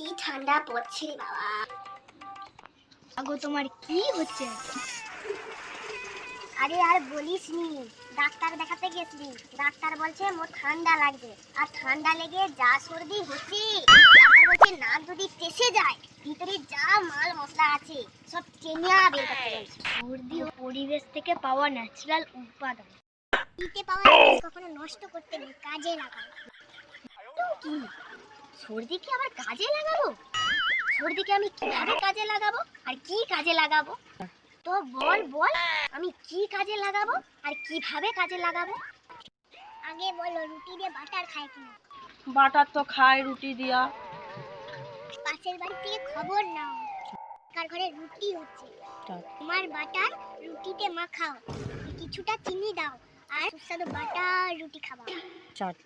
কি ঠান্ডা পড়ছে রে বাবা। আগো তোমার কি হচ্ছে? আরে আর বলিস নি ডাক্তার দেখাতে গেছি ডাক্তার বলছে মোর ঠান্ডা লাগছে আর ঠান্ডা লেগে যা সর্দি হচ্ছে। ডাক্তার বলছে নাক যদি টেসে যায় ভিতরে যা মাল মশলা আছে সব চেনিয়া বের করতে বলছে। সর্দি ও পরিবেশ থেকে পাওয়া ন্যাচারাল উপাদান। দিতে পাওয়া কখনো নষ্ট করতে নেই কাজে লাগাও। তো কি? সর্দিকে আবার কাজে লাগাবো? সর্দিকে আমি কীভাবে কাজে লাগাবো আর কি কাজে লাগাবো? তো বল বল আমি কি কাজে লাগাবো আর কীভাবে কাজে লাগাবো? আগে বলো রুটি দিয়ে বাটার খায় কিনা? বাটার তো খায় রুটি দিয়া। পাশের বাড়ি থেকে খবর নাও। কার ঘরে রুটি হচ্ছে। তোমার বাটার রুটিতে মাখাও। কিছুটা চিনি দাও আর সুস্বাদু বাটার রুটি খাওয়াও চাট।